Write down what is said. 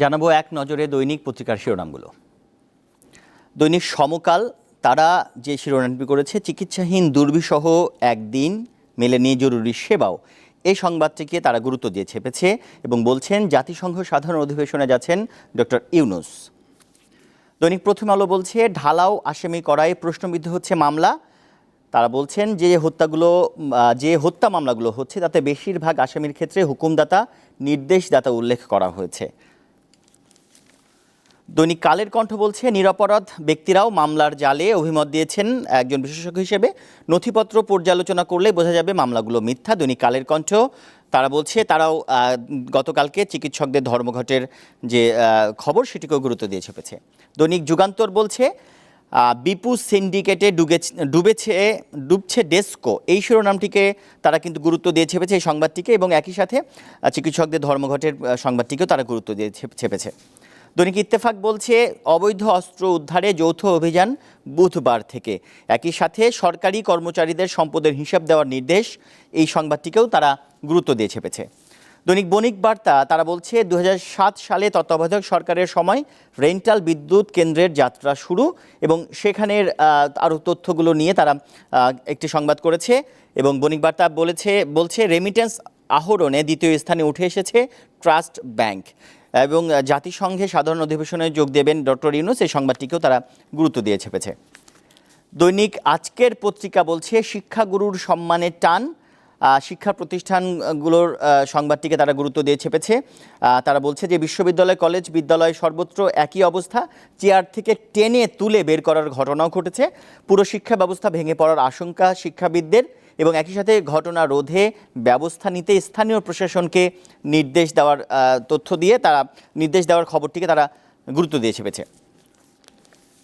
জানাব এক নজরে দৈনিক পত্রিকার শিরোনামগুলো। দৈনিক সমকাল, তারা যে শিরোনামটি করেছে, চিকিৎসাহীন দুর্বিসহ একদিন, মেলেনি জরুরি সেবাও। এই সংবাদটিকে তারা গুরুত্ব দিয়ে ছেপেছে এবং বলছেন, জাতিসংঘ সাধারণ অধিবেশনে যাচ্ছেন ডক্টর ইউনুস। দৈনিক প্রথম আলো বলছে, ঢালাও আসামি করায় প্রশ্নবিদ্ধ হচ্ছে মামলা। তারা বলছেন, যে হত্যাগুলো যে হত্যা মামলাগুলো হচ্ছে, তাতে বেশিরভাগ আসামির ক্ষেত্রে হুকুমদাতা, নির্দেশদাতা উল্লেখ করা হয়েছে। দৈনিক কালের কণ্ঠ বলছে, নিরপরাধ ব্যক্তিরাও মামলার জালে অভিমত দিয়েছেন একজন বিশেষজ্ঞ হিসেবে। নথিপত্র পর্যালোচনা করলে বোঝা যাবে মামলাগুলো মিথ্যা। দৈনিক কালের কণ্ঠ, তারা বলছে, তারাও গতকালকে চিকিৎসকদের ধর্মঘটের যে খবর সেটিকেও গুরুত্ব দিয়ে ছেপেছে। দৈনিক যুগান্তর বলছে বিপু সিন্ডিকেটে ডুবে ডুবেছে, ডুবছে ডেস্কো। এই শিরোনামটিকে তারা কিন্তু গুরুত্ব দিয়ে ছেপেছে এই সংবাদটিকে এবং একই সাথে চিকিৎসকদের ধর্মঘটের সংবাদটিকেও তারা গুরুত্ব দিয়ে ছেপেছে। দৈনিক ইত্তেফাক বলছে, অবৈধ অস্ত্র উদ্ধারে যৌথ অভিযান বুধবার থেকে। একই সাথে সরকারি কর্মচারীদের সম্পদের হিসাব দেওয়ার নির্দেশ, এই সংবাদটিকেও তারা গুরুত্ব দিয়ে ছেপেছে। দৈনিক বণিক বার্তা, তারা বলছে দু হাজার সাত সালে তত্ত্বাবধায়ক সরকারের সময় রেন্টাল বিদ্যুৎ কেন্দ্রের যাত্রা শুরু এবং সেখানের আরও তথ্যগুলো নিয়ে তারা একটি সংবাদ করেছে এবং বণিক বার্তা বলেছে, বলছে রেমিটেন্স আহরণে দ্বিতীয় স্থানে উঠে এসেছে ট্রাস্ট ব্যাংক এবং জাতিসংঘে সাধারণ অধিবেশনে যোগ দেবেন ডক্টর ইউনুস। এই সংবাদটিকেও তারা গুরুত্ব দিয়ে ছেপেছে। দৈনিক আজকের পত্রিকা বলছে, শিক্ষাগুরুর সম্মানের টান। শিক্ষা প্রতিষ্ঠানগুলোর সংবাদটিকে তারা গুরুত্ব দিয়ে ছেপেছে। তারা বলছে যে, বিশ্ববিদ্যালয়, কলেজ, বিদ্যালয় সর্বত্র একই অবস্থা। চেয়ার থেকে টেনে তুলে বের করার ঘটনাও ঘটেছে। পুরো শিক্ষা ব্যবস্থা ভেঙে পড়ার আশঙ্কা শিক্ষাবিদদের। এবং একই সাথে ঘটনা রোধে ব্যবস্থা নিতে স্থানীয় প্রশাসনকে নির্দেশ দেওয়ার তথ্য দিয়ে তারা, নির্দেশ দেওয়ার খবরটিকে তারা গুরুত্ব দিয়ে ছেপেছে।